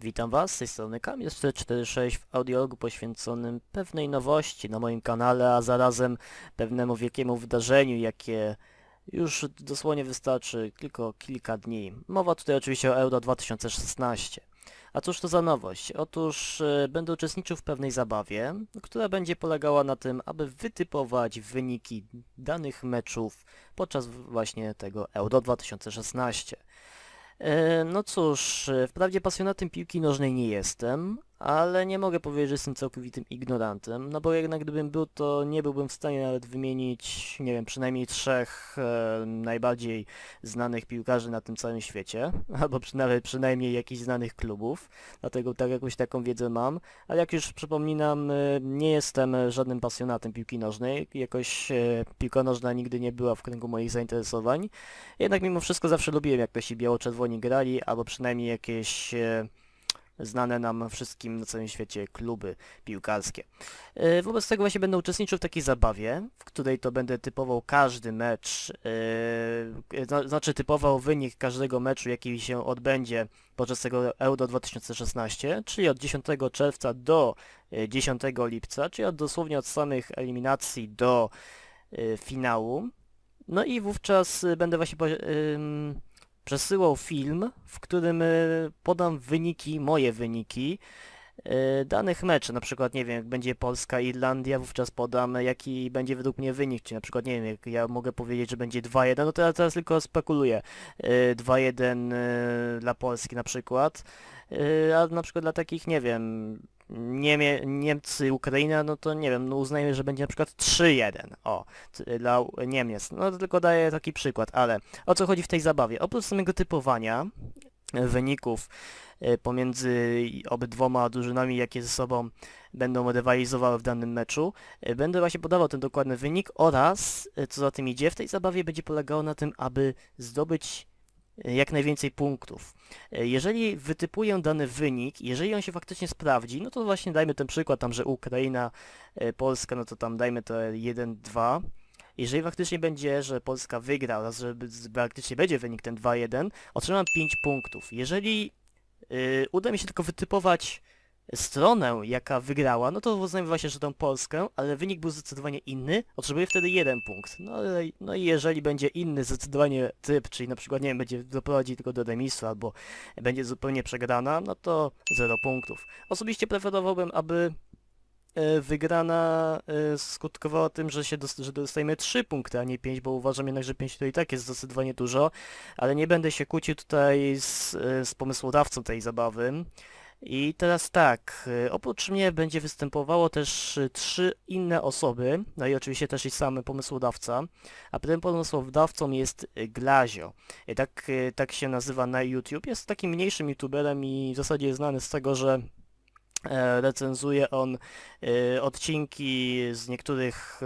Witam Was, z tej strony Kamil 446 w audiologu poświęconym pewnej nowości na moim kanale, a zarazem pewnemu wielkiemu wydarzeniu, jakie już dosłownie wystarczy tylko kilka dni. Mowa tutaj oczywiście o Euro 2016. A cóż to za nowość? Otóż e, będę uczestniczył w pewnej zabawie, która będzie polegała na tym, aby wytypować wyniki danych meczów podczas właśnie tego Euro 2016. E, No cóż, e, wprawdzie pasjonatem piłki nożnej nie jestem, ale nie mogę powiedzieć, że jestem całkowitym ignorantem, no bo jednak gdybym był, to nie byłbym w stanie nawet wymienić, nie wiem, przynajmniej trzech e, najbardziej znanych piłkarzy na tym całym świecie, albo przy, nawet przynajmniej jakichś znanych klubów, dlatego tak jakąś taką wiedzę mam, ale jak już przypominam, e, nie jestem e, żadnym pasjonatem piłki nożnej, jakoś e, piłka nożna nigdy nie była w kręgu moich zainteresowań, jednak mimo wszystko zawsze lubiłem jak się biało-czerwoni grali, albo przynajmniej jakieś e, znane nam wszystkim na całym świecie kluby piłkarskie. E, Wobec tego właśnie będę uczestniczył w takiej zabawie, w której to będę typował każdy mecz, e, zna- znaczy typował wynik każdego meczu, jaki się odbędzie podczas tego Euro 2016, czyli od 10 czerwca do e, 10 lipca, czyli od, dosłownie od samych eliminacji do e, finału. No i wówczas będę właśnie przesyłał film, w którym y, podam wyniki, moje wyniki y, danych meczy. Na przykład, nie wiem, jak będzie Polska-Irlandia, wówczas podam y, jaki będzie według mnie wynik. Czy na przykład, nie wiem, jak ja mogę powiedzieć, że będzie 2-1, no to ja teraz tylko spekuluję. Y, 2-1 y, dla Polski na przykład. A na przykład dla takich, nie wiem, Niemie Niemcy, Ukraina, no to nie wiem, no uznajmy, że będzie na przykład 3-1. O, dla Niemiec. No to tylko daję taki przykład, ale o co chodzi w tej zabawie? Oprócz samego typowania wyników e, pomiędzy obydwoma drużynami, jakie ze sobą będą rywalizowały w danym meczu, e, będę właśnie podawał ten dokładny wynik oraz, e, co za tym idzie, w tej zabawie będzie polegało na tym, aby zdobyć jak najwięcej punktów. E, Jeżeli wytypuję dany wynik, jeżeli on się faktycznie sprawdzi, no to właśnie dajmy ten przykład tam, że Ukraina, e, Polska, no to tam dajmy to 1-2. Jeżeli faktycznie będzie, że Polska wygra oraz że faktycznie będzie wynik ten 2-1, otrzymam 5 punktów. Jeżeli y, uda mi się tylko wytypować stronę, jaka wygrała, no to uznajmy właśnie, że tą Polskę, ale wynik był zdecydowanie inny, otrzymuję wtedy jeden punkt. No, ale, no i jeżeli będzie inny zdecydowanie typ, czyli na przykład, nie wiem, będzie doprowadzi tylko do remisu, albo będzie zupełnie przegrana, no to 0 punktów. Osobiście preferowałbym, aby e, wygrana e, skutkowała tym, że się że dostajemy 3 punkty, a nie 5, bo uważam jednak, że 5 to i tak jest zdecydowanie dużo, ale nie będę się kłócił tutaj z, e, z pomysłodawcą tej zabawy. I teraz tak, e, oprócz mnie będzie występowało też e, trzy inne osoby, no i oczywiście też i sam pomysłodawca, a tym pomysłodawcą jest e, Glazio. Tak, tak się nazywa na YouTube, jest takim mniejszym youtuberem i w zasadzie jest znany z tego, że e, recenzuje on odcinki z niektórych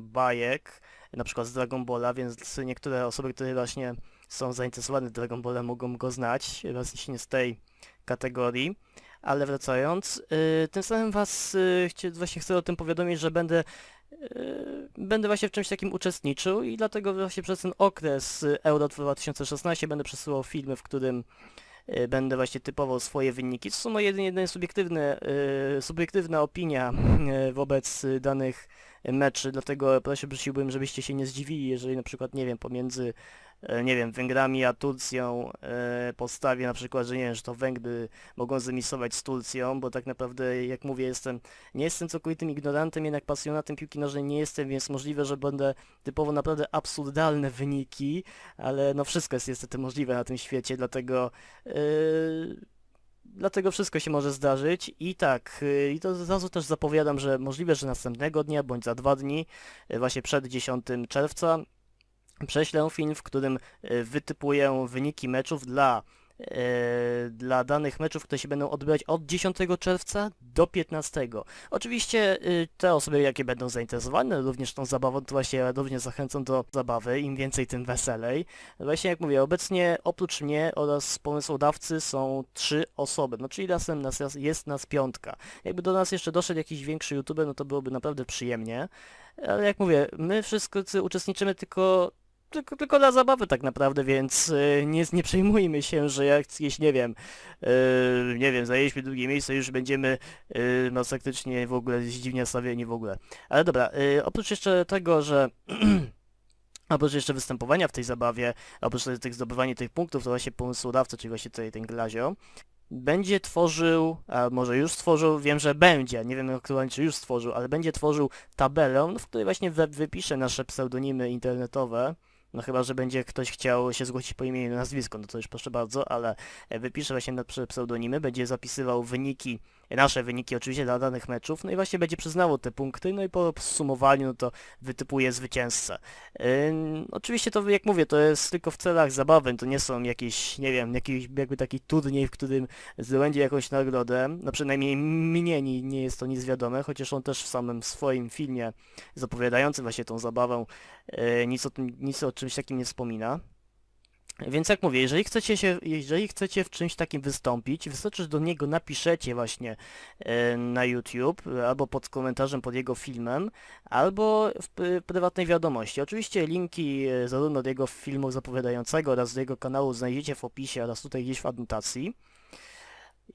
bajek, na przykład z Dragon Balla, więc niektóre osoby, które właśnie są zainteresowane Dragon Ballem mogą go znać, właśnie z tej kategorii. Ale wracając, y, tym samym was y, właśnie chcę o tym powiadomić, że będę y, będę właśnie w czymś takim uczestniczył i dlatego właśnie przez ten okres Euro 2016 będę przesyłał filmy, w którym będę właśnie typował swoje wyniki. To są moje jedynie, subiektywne, subiektywna opinia wobec danych meczy, dlatego prosiłbym, żebyście się nie zdziwili, jeżeli na przykład, nie wiem, pomiędzy nie wiem, Węgrami a Turcją e, postawię na przykład, że nie wiem, że to Węgry mogą zemisować z Turcją, bo tak naprawdę, jak mówię, jestem, nie jestem całkowitym ignorantem, jednak pasjonatem piłki nożnej nie jestem, więc możliwe, że będę typowo naprawdę absurdalne wyniki, ale no wszystko jest niestety możliwe na tym świecie, dlatego e, Dlatego wszystko się może zdarzyć. I tak, i to od razu też zapowiadam, że możliwe, że następnego dnia bądź za dwa dni, właśnie przed 10 czerwca, prześlę film, w którym y, wytypuję wyniki meczów dla, y, dla danych meczów, które się będą odbywać od 10 czerwca do 15. Oczywiście y, te osoby, jakie będą zainteresowane również tą zabawą, to właśnie również zachęcam do zabawy, im więcej, tym weselej. Właśnie jak mówię, obecnie oprócz mnie oraz pomysłodawcy są trzy osoby, no czyli razem nas jest nas piątka. Jakby do nas jeszcze doszedł jakiś większy youtuber, no to byłoby naprawdę przyjemnie. Ale jak mówię, my wszyscy uczestniczymy tylko tylko, tylko dla zabawy tak naprawdę, więc y, nie, nie przejmujmy się, że jak gdzieś, nie wiem, y, nie wiem, zajęliśmy drugie miejsce, już będziemy y, masakrycznie w ogóle dziwnie stawieni w ogóle. Ale dobra, y, oprócz jeszcze tego, że oprócz jeszcze występowania w tej zabawie, oprócz tych zdobywania tych punktów, to właśnie pomysłodawca, czyli właśnie tutaj ten Glazio, będzie tworzył, a może już stworzył, wiem, że będzie, nie wiem aktualnie czy już stworzył, ale będzie tworzył tabelę, w której właśnie wypisze nasze pseudonimy internetowe, no chyba, że będzie ktoś chciał się zgłosić po imieniu i nazwisko, no to już proszę bardzo, ale e, wypisze właśnie nasze pseudonimy, będzie zapisywał wyniki, nasze wyniki oczywiście dla danych meczów, no i właśnie będzie przyznawał te punkty, no i po podsumowaniu no to wytypuje zwycięzcę. Ym, oczywiście to, jak mówię, to jest tylko w celach zabawy, to nie są jakieś, nie wiem, jakiś jakby taki turniej, w którym zdobędzie jakąś nagrodę, no przynajmniej mnie nie, nie jest to nic wiadome, chociaż on też w samym swoim filmie zapowiadającym właśnie tą zabawę e, nic o, nic o czymś takim nie wspomina. Więc jak mówię, jeżeli chcecie się, jeżeli chcecie w czymś takim wystąpić, wystarczy, że do niego napiszecie właśnie e, na YouTube, albo pod komentarzem pod jego filmem, albo w prywatnej wiadomości. Oczywiście linki e, zarówno do jego filmu zapowiadającego oraz do jego kanału znajdziecie w opisie oraz tutaj gdzieś w adnotacji.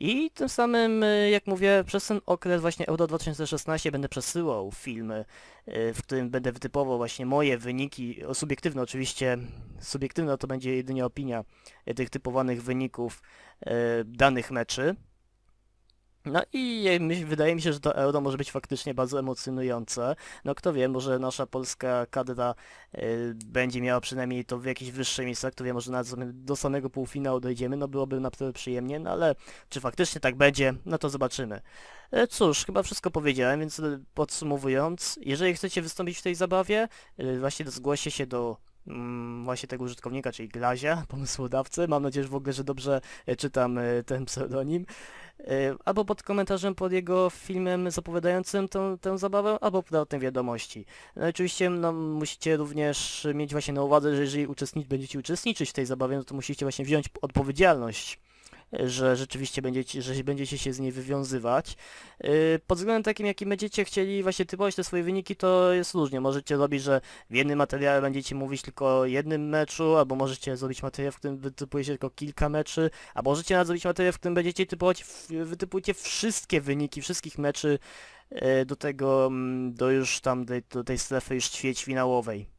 I tym samym, e, jak mówię, przez ten okres właśnie Euro 2016 będę przesyłał filmy, e, w którym będę wytypował właśnie moje wyniki, subiektywne oczywiście, subiektywna to będzie jedynie opinia e, tych typowanych wyników danych meczy. No i wydaje mi się, że to Euro może być faktycznie bardzo emocjonujące. No kto wie, może nasza polska kadra e, będzie miała przynajmniej to w jakieś wyższe miejsca, kto wie, może nawet do samego półfinału dojdziemy, no byłoby naprawdę przyjemnie, no ale czy faktycznie tak będzie, no to zobaczymy. E, Cóż, chyba wszystko powiedziałem, więc e, podsumowując, jeżeli chcecie wystąpić w tej zabawie, e, właśnie zgłoście się do właśnie tego użytkownika, czyli Glazia, pomysłodawcy. Mam nadzieję, że w ogóle, że dobrze e, czytam e, ten pseudonim. E, Albo pod komentarzem pod jego filmem zapowiadającym tę, tę zabawę, albo w prywatnej wiadomości. No, oczywiście no, musicie również mieć właśnie na uwadze, że jeżeli uczestnic, będziecie uczestniczyć w tej zabawie, no to musicie właśnie wziąć odpowiedzialność że rzeczywiście będziecie, że będziecie się z niej wywiązywać. Yy, Pod względem takim, jakim będziecie chcieli właśnie typować te swoje wyniki, to jest różnie. Możecie robić, że w jednym materiale będziecie mówić tylko o jednym meczu, albo możecie zrobić materiał, w którym wytypujecie tylko kilka meczy, albo możecie zrobić materiał, w którym będziecie typować, w- wytypujecie wszystkie wyniki wszystkich meczy yy, do tego, mm, do już tam, do, tej strefy już ćwierćfinałowej.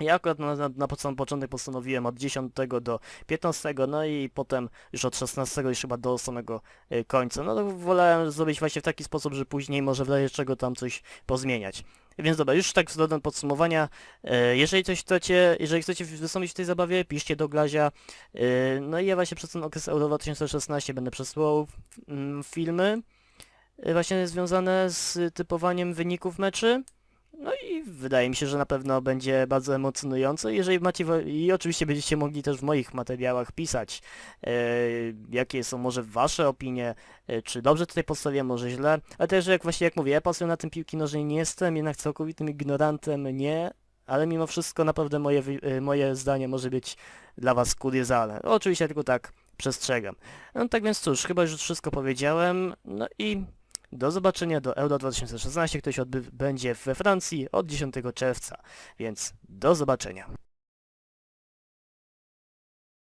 Ja akurat na, na, na początek postanowiłem od 10 do 15, no i potem już od 16 już chyba do samego y, końca. No to wolałem zrobić właśnie w taki sposób, że później może w razie czego tam coś pozmieniać. Więc dobra, już tak względem podsumowania, e, jeżeli coś chcecie, jeżeli chcecie wystąpić w tej zabawie, piszcie do Glazia. E, No i ja właśnie przez ten okres Euro 2016 będę przesyłał mm, filmy właśnie związane z typowaniem wyników meczy. No i wydaje mi się, że na pewno będzie bardzo emocjonujące. Jeżeli macie, i oczywiście będziecie mogli też w moich materiałach pisać, e, jakie są może wasze opinie, e, czy dobrze tutaj postawiłem, może źle, ale też jak właśnie jak mówię, ja pasjonatem piłki nożnej nie jestem, jednak całkowitym ignorantem nie, ale mimo wszystko naprawdę moje, e, moje zdanie może być dla was kuriozalne. Oczywiście tylko tak przestrzegam. No tak więc cóż, chyba już wszystko powiedziałem, no i do zobaczenia do Euro 2016, który się odbędzie we Francji od 10 czerwca, więc do zobaczenia.